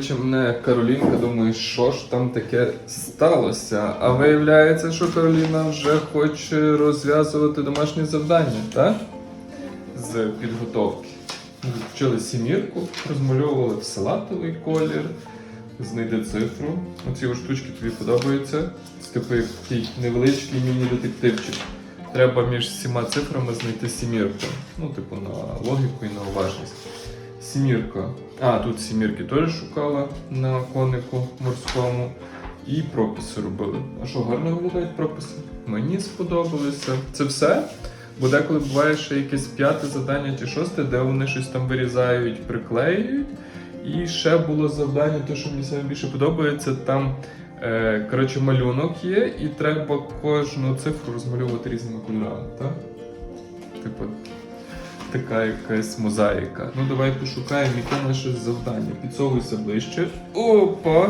Кличе мене Каролінка, думаю, що ж там таке сталося. А виявляється, що Кароліна вже хоче розв'язувати домашні завдання, так? З підготовки. Вчили сімірку, розмальовували в салатовий колір. Знайди цифру. Оці штучки тобі подобаються. Це типу такий невеличкий міні-детективчик. Треба між всіма цифрами знайти сімірку. Ну, типу, на логіку і на уважність. Сімірка. А, тут сімірки теж шукала на конику морському. І прописи робили. А що, гарно виглядають прописи? Мені сподобалося. Це все. Бо деколи буває ще якесь п'яте завдання чи шосте, де вони щось там вирізають, приклеюють. І ще було завдання, те, що мені саме більше подобається, там е, коротше, малюнок є, і треба кожну цифру розмальовувати різними кольорами, так? Типу, така якась мозаїка. Ну давай пошукаємо, яке наше завдання. Підсовуйся ближче. Опа!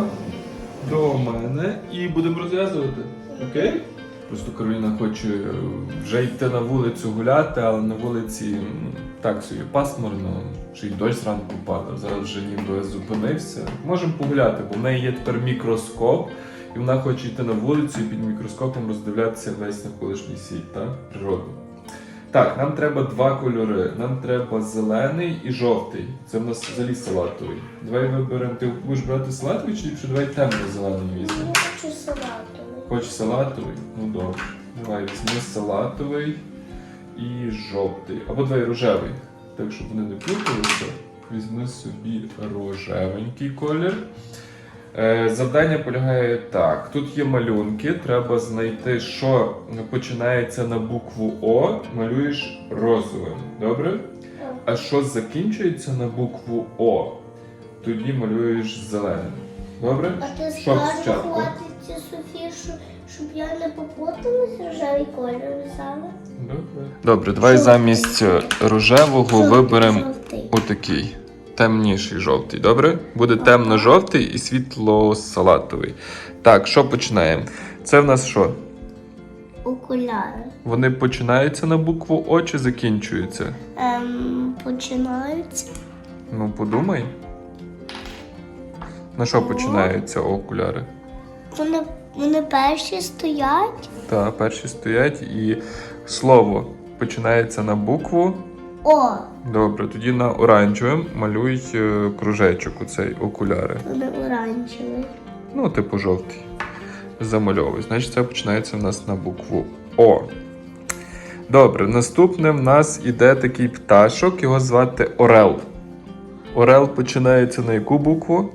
До мене. І будемо розв'язувати. Окей? Просто Кароліна хоче е, вже йти на вулицю гуляти, але на вулиці так собі пасмурно, ще й дощ зранку падав. Зараз вже ніби зупинився. Можемо погуляти, бо в неї є тепер мікроскоп, і вона хоче йти на вулицю і під мікроскопом роздивлятися весь навколишній світ, так? природу. Так, нам треба два кольори. Нам треба зелений і жовтий. Це в нас взагалі салатовий. Давай виберемо. Ти будеш брати салатовий чи ліпше давай темно-зелений візьмемо? Я хочу салатовий. Хочеш салатовий? Ну добре. Давай візьми салатовий і жовтий. Або давай рожевий. Так, щоб вони не плуталися, візьми собі рожевенький колір. Е, завдання полягає так: тут є малюнки, треба знайти, що починається на букву О, малюєш розовим. Добре? А що закінчується на букву О, тоді малюєш зеленим. Добре? А ти Що скажеш спочатку? хватиться Софі, що- щоб я не попуталась рожевий колір взяла? Добре. Добре, давай замість рожевого виберемо жовтий. отакий. Темніший жовтий, добре? Буде темно-жовтий і світло-салатовий. Так, що починаємо? Це в нас що? Окуляри. Вони починаються на букву О чи закінчуються? Ем, починаються. Ну, подумай. На що починаються окуляри? Вони, вони перші стоять. Так, перші стоять і слово починається на букву. О, Добре, тоді на оранжевим малюй е, кружечок у цей окуляри. вони оранжеві. Ну, типу жовтий. Замальовуй. Значить, це починається в нас на букву О. Добре, наступним в нас іде такий пташок, його звати Орел. Орел починається на яку букву?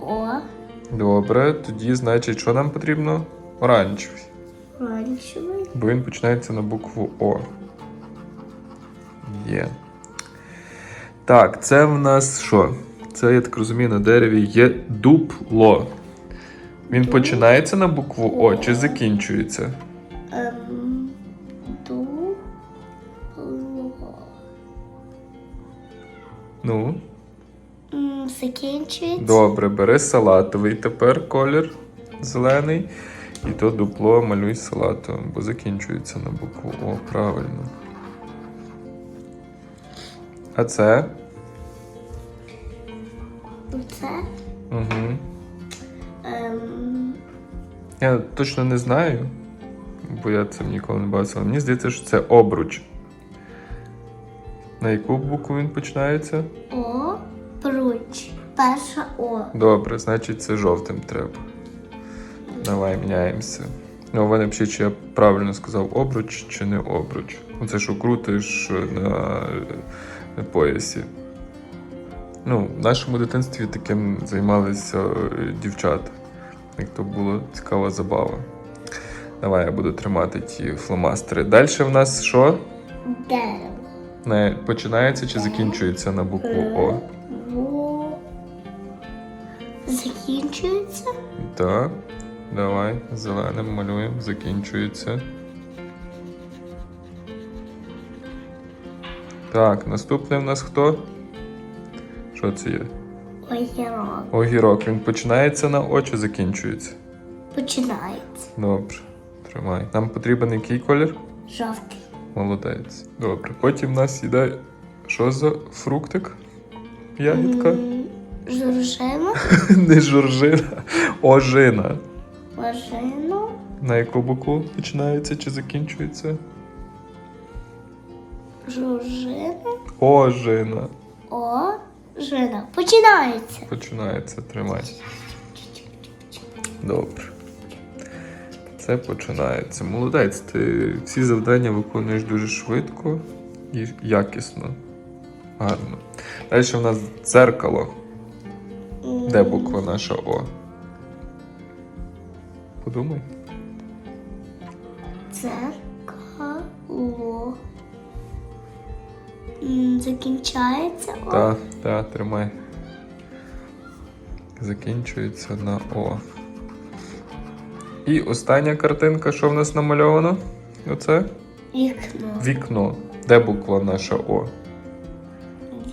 О, Добре, тоді, значить, що нам потрібно? Оранжевий. оранжевий. Бо він починається на букву О. Є. Так, це в нас що? Це, я так розумію, на дереві є дупло. Він починається на букву О чи закінчується? Ем, ду. Ну, М, Закінчується. добре, бери салатовий тепер колір зелений. І то дупло малюй салатовим, бо закінчується на букву О, правильно. А це? Це. Угу. Ем, Я точно не знаю, бо я цим ніколи не але Мені здається, що це обруч. На яку букву він починається? О, пруч. Перша О. Добре, значить це жовтим треба. Давай міняємося. Ну, вони взагалі, чи я правильно сказав обруч чи не обруч. Оце що крутиш на, на поясі. Ну, в нашому дитинстві таким займалися е, дівчата. Як то була цікава забава. Давай я буду тримати ті фломастери. Далі в нас що? Дерево. Не починається чи закінчується на букву О? Закінчується. Так. Давай, зеленим малюємо, закінчується. Так, наступний в нас хто? Що це є? Огірок. Огірок. Він починається на О чи закінчується? Починається. Добре, тримай. Нам потрібен який колір? Жовтий. Молодець. Добре. Потім в нас іде. Що за фруктик? Ягідка? Жоржина. Не жоржина, ожина. Ожину. На яку букву починається чи закінчується? Жоржина. Ожина. Ожина. Починається. Починається, тримай. Добре. Це починається. Молодець, ти всі завдання виконуєш дуже швидко і якісно. Гарно. Далі в нас дзеркало. Де буква наша О? Подумай. Дзеркало. М, Закінчається. О. Та, та, тримай. Закінчується на О. І остання картинка, що в нас намальовано? Оце? Вікно. Вікно. Де буква наша О?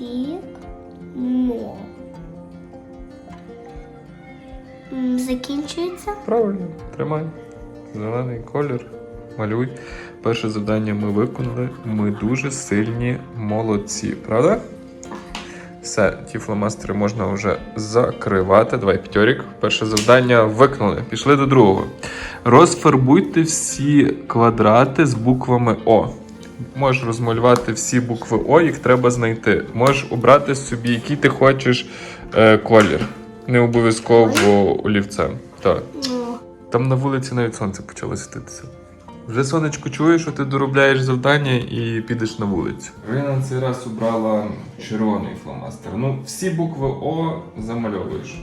Вікно. М, Закінчується. Правильно, тримай. Зелений колір. Малюй. Перше завдання ми виконали. Ми дуже сильні молодці, правда? Все, ті фломастери можна вже закривати. Давай, п'ятьорік. Перше завдання виконали. Пішли до другого. Розфарбуйте всі квадрати з буквами О. Можеш розмалювати всі букви О, їх треба знайти. Можеш обрати собі, який ти хочеш е, колір. Не обов'язково олівцем. Так. Ну, Там на вулиці навіть сонце почало світитися. Вже сонечко чує, що ти доробляєш завдання і підеш на вулицю. Ви на цей раз обрала червоний фломастер. Ну, всі букви О замальовуєш.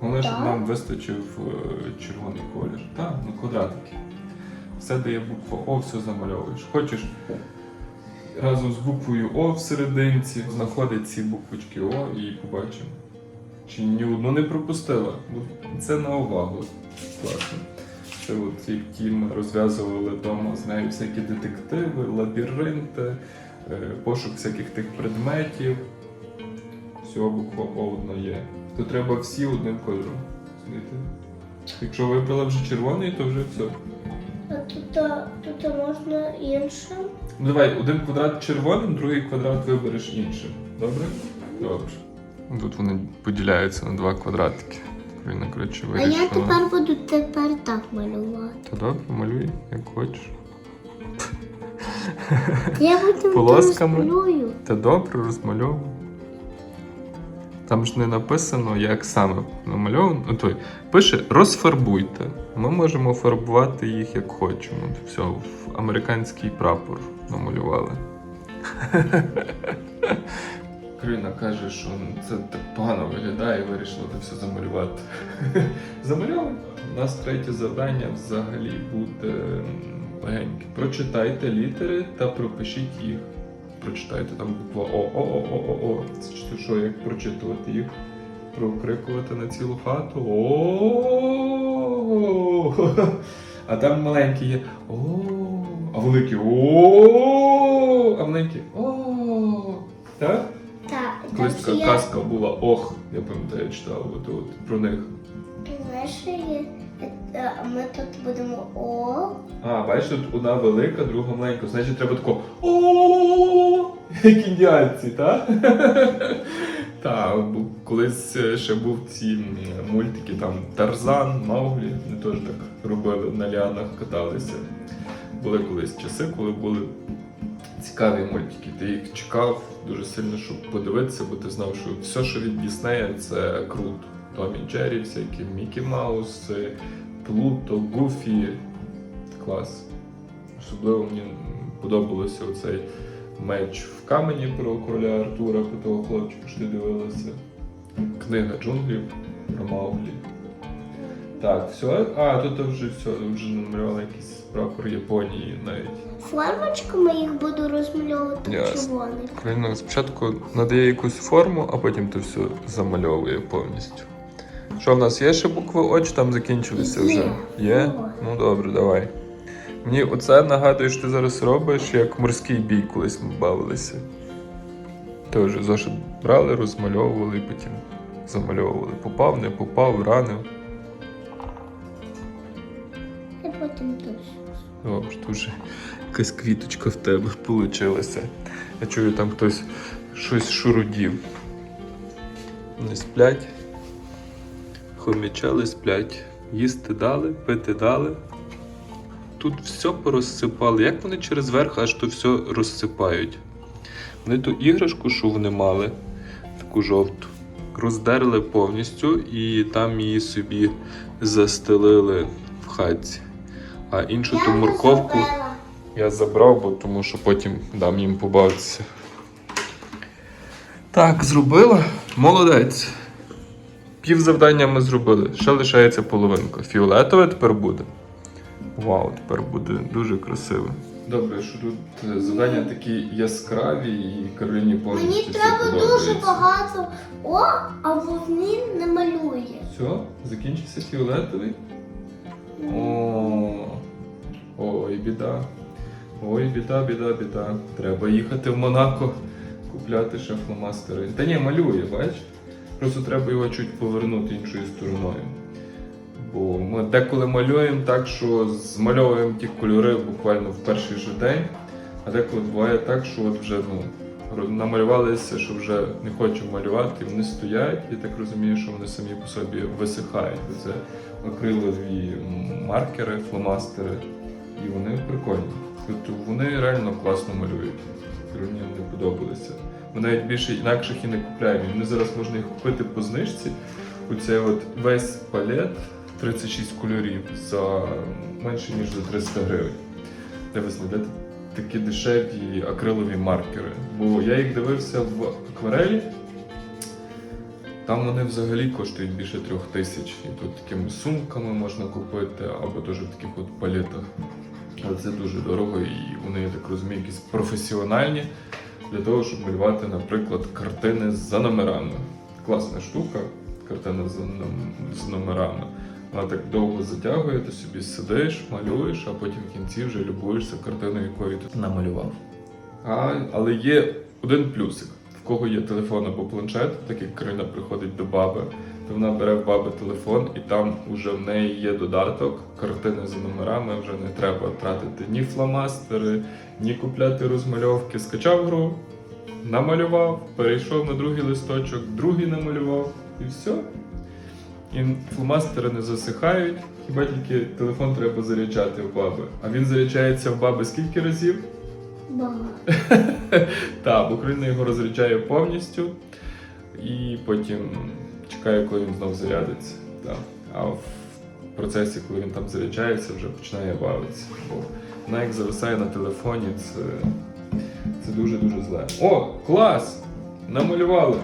Головне, щоб нам вистачив е, червоний колір. Так, ну квадратики. Все, де є буква О, все замальовуєш. Хочеш разом з буквою О всерединці знаходить ці буквочки О і побачимо. Чи ні одну не пропустила? Це на увагу. Класно. Це от які ми розв'язували вдома з нею всякі детективи, лабіринти, е, пошук всяких тих предметів. Всього буква О є. То треба всі одним кольором. Якщо вибрала вже червоний, то вже все. а тут, тут можна іншим. Ну давай, один квадрат червоним, другий квадрат вибереш іншим. Добре? Добре. Тут вони поділяються на два квадратики. Він, коротше, А я тепер буду тепер так малювати. Та добре, малюй, як хочеш. Я потім Полосками? розмалюю. Та добре, розмальовуй. Там ж не написано, як саме намальовано. Ну, той, пише розфарбуйте. Ми можемо фарбувати їх як хочемо. Все, в американський прапор намалювали. Карина каже, що це так погано виглядає і вирішила це все замалювати. Замальовуй. У нас третє завдання взагалі буде легеньке. Прочитайте літери та пропишіть їх. Прочитайте там буква О, О, О, О, О, О. Це що, як прочитувати їх? Прокрикувати на цілу хату. О. А там маленькі є а великі О, а маленькі О. Так? Колись така я, казка була Ох, я пам'ятаю, читав от, от, про них. знаєш, є, Е, ми тут будемо О. А, бачиш, тут одна велика, друга маленька. Значить, треба тако о як індіанці, так? Так, колись е, ще був ці мультики, там Тарзан, Мауглі, вони теж так робили, на ліанах каталися. Були колись часи, коли були цікаві мультики. Ти їх чекав дуже сильно, щоб подивитися, бо ти знав, що все, що від Діснея, це круто. Том і Джері, всякі Мікі Маус, Плуто, Гуфі. Клас. Особливо мені подобалося оцей меч в камені про короля Артура, про того хлопчика, що ти дивилася. Книга джунглів про Мауглі. Так, все. А, тут вже все, вже намалювали якийсь прапор Японії навіть. Формочками їх буду розмальовувати Ясно. червоний. Україна спочатку надає якусь форму, а потім то все замальовує повністю. Що в нас є ще букви О, чи там закінчилися вже? Є. Ну добре, давай. Мені оце нагадує, що ти зараз робиш, як морський бій колись ми бавилися. Теж зошит брали, розмальовували і потім замальовували. Попав, не попав, ранив. Добре, дуже якась квіточка в тебе вийшла. Я чую, там хтось щось шурудів. Не сплять. Хомячали сплять. Їсти дали, пити дали. Тут все порозсипали. Як вони через верх аж то все розсипають? Вони ту іграшку, що вони мали, таку жовту, роздерли повністю і там її собі застелили в хатці. А іншу ту морковку я забрав, бо тому що потім дам їм побавитися. Так, зробила. Молодець. Пів завдання ми зробили. Ще лишається половинка. Фіолетове тепер буде. Вау, тепер буде дуже красиве. Добре, що тут е, завдання такі яскраві і Кароліні повністю. Мені треба дуже багато. О, а він не малює. Все, закінчився фіолетовий. О, ой, біда. Ой, біда, біда, біда. Треба їхати в Монако, купляти ще фломастери. Та ні, малює, бач? Просто треба його чуть повернути іншою стороною. Бо ми деколи малюємо так, що змальовуємо ті кольори буквально в перший же день, а деколи буває так, що от вже ну, намалювалися, що вже не хочемо малювати, вони стоять, і так розумію, що вони самі по собі висихають. Це акрилові маркери, фломастери, і вони прикольні. Тобто вони реально класно малюють. Мені не подобалися. Ми навіть більше інакших і не купляємо. Вони зараз можна їх купити по знижці. Оцей от весь палет 36 кольорів за менше ніж за 300 гривень. Де ви знайдете такі дешеві акрилові маркери. Бо я їх дивився в акварелі. Там вони взагалі коштують більше трьох тисяч. І тут такими сумками можна купити, або теж в таких от палетах. Але це дуже дорого і вони, я так розумію, якісь професіональні для того, щоб малювати, наприклад, картини за номерами. Класна штука, картина з номерами. Вона так довго затягує, ти собі сидиш, малюєш, а потім в кінці вже любуєшся картиною, якою ти намалював. А, але є один плюсик. В кого є телефон або планшет, так як Карина приходить до баби, то вона бере в баби телефон, і там уже в неї є додаток, картини за номерами, вже не треба тратити ні фломастери, ні купляти розмальовки. Скачав гру, намалював, перейшов на другий листочок, другий намалював, і все. І фломастери не засихають, хіба тільки телефон треба заряджати в баби. А він заряджається в баби скільки разів? Багато. Так, Україна його розряджає повністю і потім чекає, коли він знов зарядиться. Так. А в процесі, коли він там заряджається, вже починає бавитися. Бо вона як зависає на телефоні, це, це дуже-дуже зле. О, клас! Намалювали.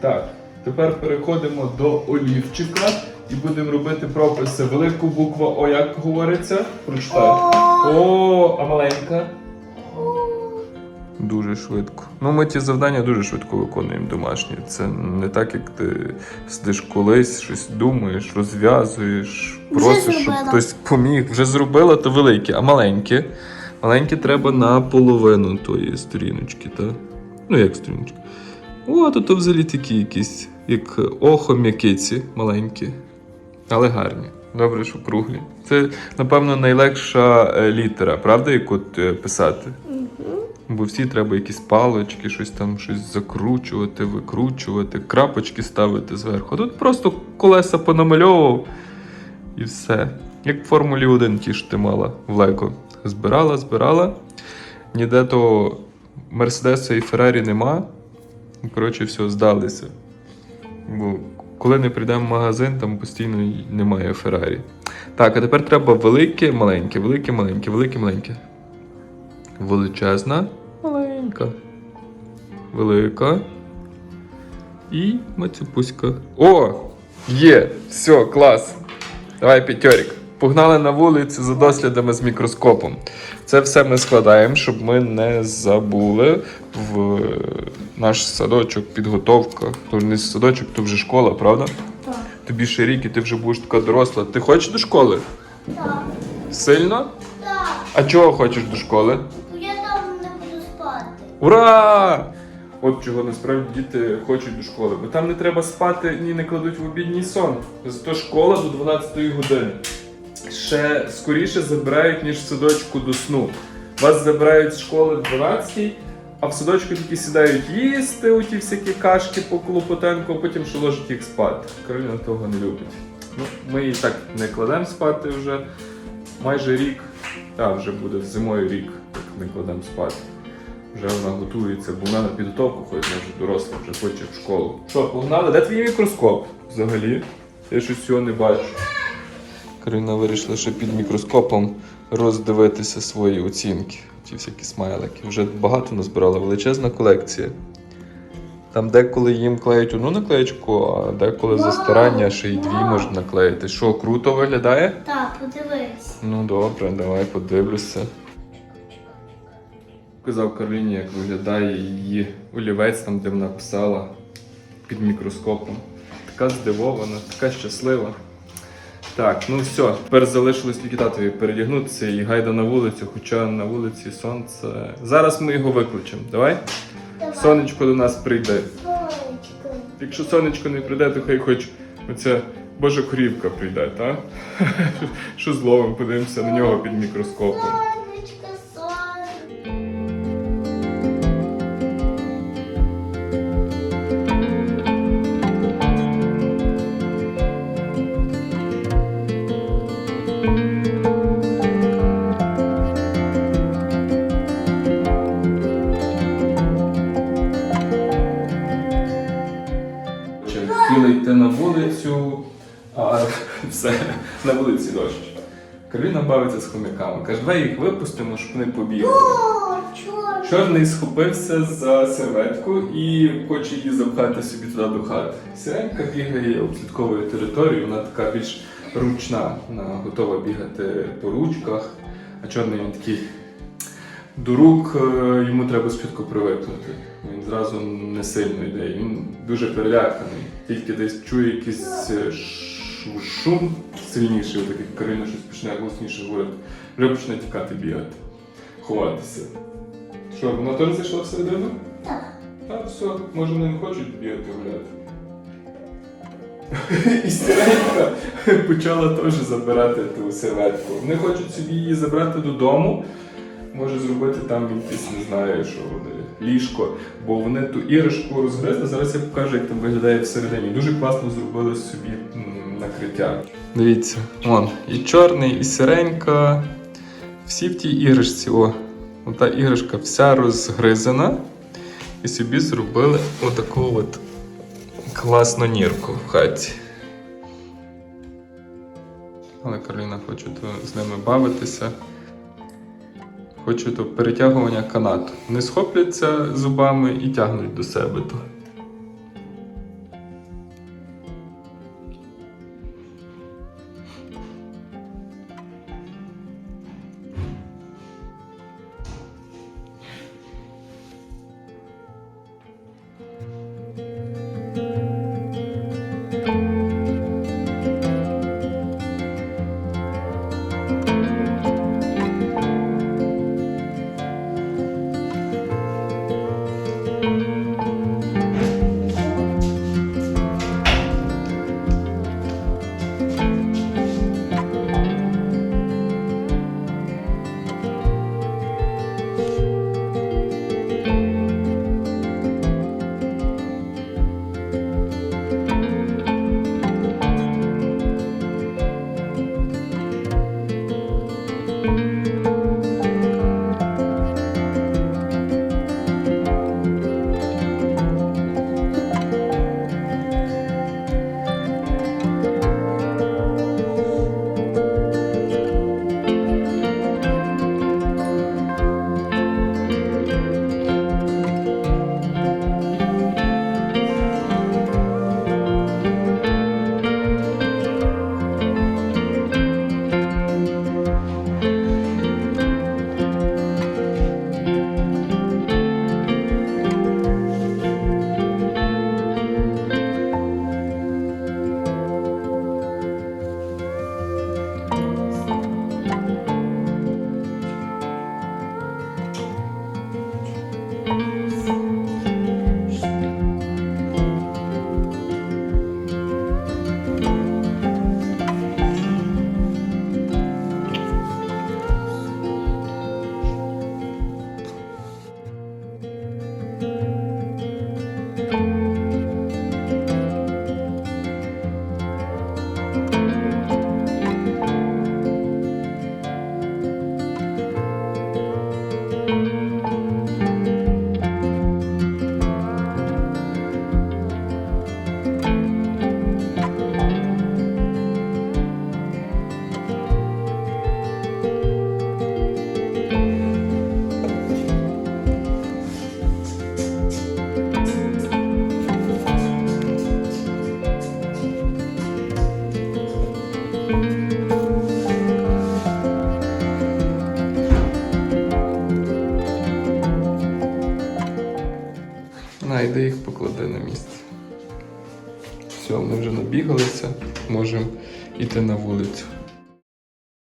Так, тепер переходимо до олівчика і будемо робити прописи. Велику букву О, як говориться? Прочитай. О, а маленька? Дуже швидко. Ну, ми ті завдання дуже швидко виконуємо домашні. Це не так, як ти сидиш колись, щось думаєш, розв'язуєш, просиш, щоб хтось поміг. Вже зробила, то великі, а маленькі. Маленькі треба на половину тої сторіночки, так? Ну, як сторіночки. О, то, то взагалі такі якісь, як охо м'якиці маленькі, але гарні. Добре, що круглі. Це, напевно, найлегша е, літера, правда, яку е, писати? Бо всі треба якісь палочки, щось там щось закручувати, викручувати, крапочки ставити зверху. Тут просто колеса понамальовував і все. Як в Формулі 1 ті ж ти мала в Лего. Збирала, збирала. Ніде того Мерседеса і Феррарі нема. Коротше, все, здалися. Бо коли не прийдемо в магазин, там постійно немає Феррарі. Так, а тепер треба велике, маленьке, велике, маленьке, велике, маленьке. Величезна, маленька. Велика. І мацюпуська. О! Є! Все, клас! Давай п'ятьорік. Погнали на вулицю за дослідами з мікроскопом. Це все ми складаємо, щоб ми не забули в наш садочок, підготовка. То не садочок, то вже школа, правда? Так. Тобі ще рік і ти вже будеш така доросла. Ти хочеш до школи? Так. Сильно? Так. А чого хочеш до школи? Ура! От чого насправді діти хочуть до школи. Бо там не треба спати ні не кладуть в обідній сон. Зато школа до 12 години. Ще скоріше забирають, ніж в садочку до сну. Вас забирають з школи в 12, А в садочку тільки сідають їсти у ті всякі кашки по клопотенку, а потім ще ложать їх спати. Кароліна того не любить. Ну, ми її так не кладемо спати вже майже рік. Та вже буде зимою рік, як не кладемо спати. Вже вона готується, бо вона на підготовку ходить, вона вже доросла, вже хоче в школу. Що, погнали? Де твій мікроскоп взагалі? Я щось цього не бачу. Карина вирішила ще під мікроскопом роздивитися свої оцінки. Ті всякі смайлики. Вже багато назбирала, величезна колекція. Там деколи їм клеють одну наклеєчку, а деколи за старання ще й дві можна наклеїти. Що, круто виглядає? Так, подивись. Ну добре, давай подивлюся. Казав Кароліні, як виглядає її олівець, там, де вона писала під мікроскопом. Така здивована, така щаслива. Так, ну все, тепер залишилось тільки татові передягнутися і гайда на вулицю, хоча на вулиці сонце. Зараз ми його викличемо. Давай? Давай. Сонечко до нас прийде. Сонечко. Якщо сонечко не прийде, то хай хоч оця Божа корівка прийде, так? Що зловимо, подивимося на нього під мікроскопом. Кароліна з хомяками. Каже, давай їх випустимо, щоб вони побігли. Чорний схопився за серветку і хоче її запхати собі туди до хати. Сиренька бігає, обслідковує територію, вона така більш ручна, вона готова бігати по ручках, а чорний він такий. До рук е, йому треба спочатку привикнути. Він зразу не сильно йде. Він дуже переляканий. Тільки десь чує якийсь е, шум сильніший, отак як Карина щось почне голосніше говорити, вже почне тікати бігати, ховатися. Що, вона теж зайшла всередину? Так. А, все, може вони не хочуть бігати гуляти. І сиренька почала теж забирати ту серветку. Вони хочуть собі її забрати додому. Може зробити там якесь, не знаю, що вони, ліжко, бо вони ту іграшку розгризли. Зараз я покажу, як там виглядає всередині. Дуже класно зробили собі накриття. Дивіться, вон, і чорний, і сиренька. Всі в тій іграшці, о, ота іграшка вся розгризана. І собі зробили отаку от класну нірку в хаті. Але Кароліна хоче то з ними бавитися. Хоче то перетягування канату. Вони схопляться зубами і тягнуть до себе то.